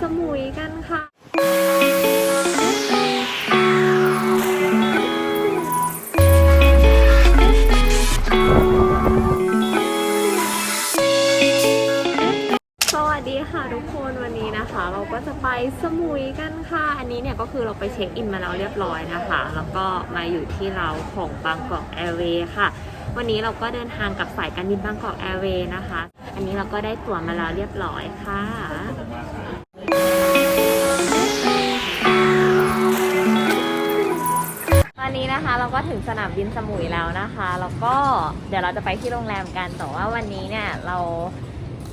สมุยกันค่ะ สวัสดีค่ะทุกคนวันนี้นะคะ เราก็จะไปสมุยกันค่ะ อันนี้เนี่ยก็คือเราไปเช็คอินมาแล้วเรียบร้อยนะคะ แล้วก็มาอยู่ที่เราของบางกอกแอร์เวย์ค่ะวันนี้เราก็เดินทางกับสายการบินบางกอกแอร์เวย์นะคะ อันนี้เราก็ได้ตั๋วมาแล้วเรียบร้อยค่ะ เราก็ถึงสนามบินสมุยแล้วนะคะ แล้วก็เดี๋ยวเราจะไปที่โรงแรมกัน แต่ว่าวันนี้เนี่ยเรา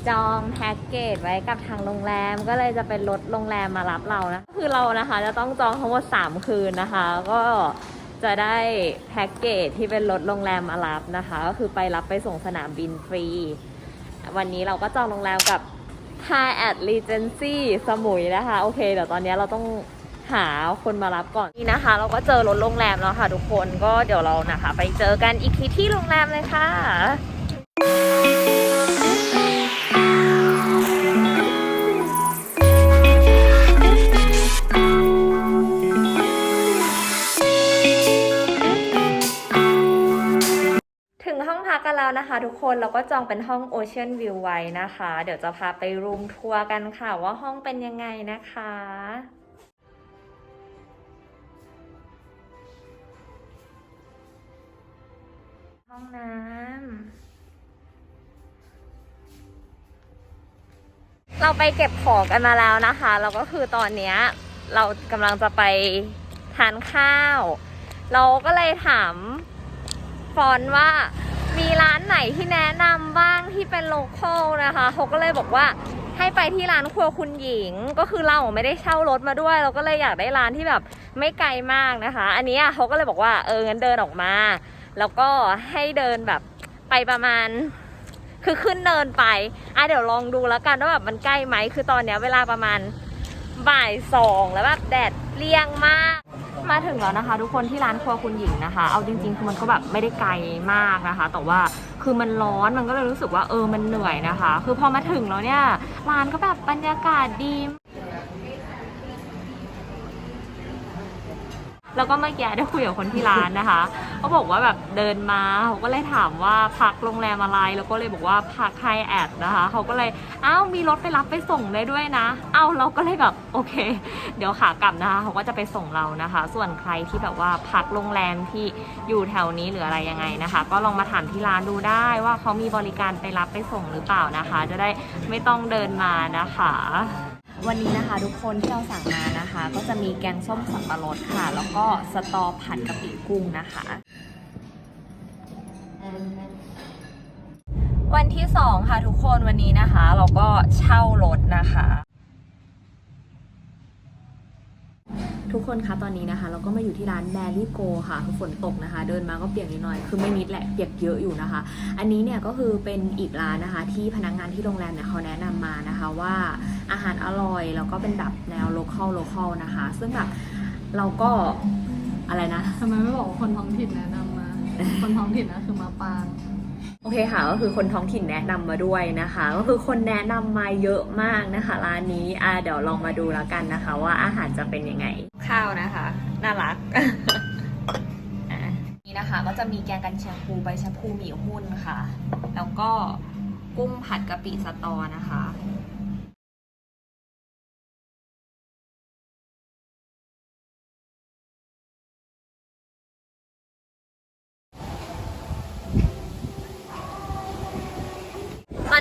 จองแพ็กเกจไว้กับทางโรงแรม ก็เลยจะเป็นรถโรงแรมมารับเรานะ คือเรานะคะจะต้องจองทั้งหมด 3 คืนนะคะ ก็จะได้แพ็กเกจที่เป็นรถโรงแรมมารับนะคะ ก็คือไปรับไปส่งสนามบินฟรี วันนี้เราก็จองโรงแรมกับ Thai at Regency สมุยนะคะ โอเค เดี๋ยวตอนนี้เราต้อง หาคนมารับก่อนนี่นะคะ เราก็เจอรถโรงแรมแล้วค่ะ ทุกคนก็เดี๋ยวเรานะคะ ไปเจอกันอีกทีที่โรงแรมเลยค่ะถึงห้องพักกันแล้วนะคะทุกคนเราก็จองเป็นห้อง Ocean View ไว้นะคะ เดี๋ยวจะพาไปรูมทัวร์กันค่ะว่าห้องเป็นยังไงนะคะ องน้ำ เราไปเก็บของกันมาแล้วนะคะแล้วก็คือตอนเนี้ยเรากำลังจะไปทานข้าว เราก็เลยถามฟอนว่ามีร้านไหนที่แนะนำบ้างที่เป็นโลคอลนะคะเขาก็เลยบอกว่าให้ไปที่ร้านครัวคุณหญิง ก็คือเราไม่ได้เช่ารถมาด้วย เราก็เลยอยากได้ร้านที่แบบไม่ไกลมากนะคะ อันนี้เขาก็เลยบอกว่าเอองั้นเดินออกมา แล้วก็ให้เดินแบบไปประมาณ คือขึ้นเนินไปอะเดี๋ยวลองดูแล้วกันว่าแบบมันใกล้ไหมคือตอนเนี้ยเวลาประมาณบ่ายสองแล้วแบบแดดเปรี้ยงมาก มาถึงแล้วนะคะ ทุกคนที่ร้านครัวคุณหญิงนะคะ เอาจริงๆคือมันก็แบบไม่ได้ไกลมากนะคะ แต่ว่าคือมันร้อนมันก็เลยรู้สึกว่าเออมันเหนื่อยนะคะ คือพอมาถึงแล้วเนี่ยร้านก็แบบบรรยากาศดี แล้วก็เมื่อกี้ได้คุยกับคนที่ร้านนะคะเขาบอกว่าแบบเดินมาเขาก็เลยถามว่าพักโรงแรมอะไรแล้วก็เลยบอกว่าพักไฮแอดนะคะเขาก็เลยอ้าวมีรถไปรับไปส่งได้ด้วยนะเอ้าเราก็เลยแบบโอเค เดี๋ยวขากลับนะคะเขาก็จะไปส่งเรานะคะ ส่วนใครที่แบบว่าพักโรงแรมที่อยู่แถวนี้หรืออะไรยังไงนะคะ ก็ลองมาถามที่ร้านดูได้ว่าเขามีบริการไปรับไปส่งหรือเปล่านะคะ จะได้ไม่ต้องเดินมานะคะ วันนี้นะคะทุกคนที่เราสั่งมานะคะ ก็จะมีแกงส้มสับปะรดค่ะ แล้วก็สตอผัดกะปิกุ้งนะคะ วันที่สองค่ะทุกคนวันนี้นะคะ เราก็เช่ารถนะคะ ทุกคนคะตอนนี้นะคะ เราก็มาอยู่ที่ร้านแมรี่โกค่ะคือฝนตกนะคะ เดินมาก็เปียกนิดหน่อย คือไม่นิดแหละเปียกเยอะอยู่นะคะ อันนี้เนี่ยก็คือเป็นอีกร้านนะคะ ที่พนักงานที่โรงแรมเนี่ยเขาแนะนำมานะคะว่าอาหารอร่อยแล้วก็เป็นแบบแนว local local นะคะ ซึ่งแบบเราก็อะไรนะทำไมไม่บอกว่าคนท้องถิ่นแนะนำมา คนท้องถิ่นนะคือมาปาง โอเคค่ะก็คือคนท้องถิ่นแนะนำมาด้วยนะคะ ก็คือคนแนะนำมาเยอะมากนะคะร้านนี้อ่าเดี๋ยวลองมาดูแล้วกันนะคะ ว่าอาหารจะเป็นยังไง ข้าวนะคะ น่ารักอะนี่นะคะ ก็จะมีแกงกันเชียงปูใบชะพูหมี่หุ้นค่ะ แล้วก็กุ้งผัดกะปิสตอนะคะ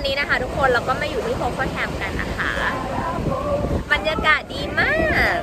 อนนี้นะคะทุกคนเราก็มาอยู่ที่โฮมคอนแทมกันนะคะ บรรยากาศดีมาก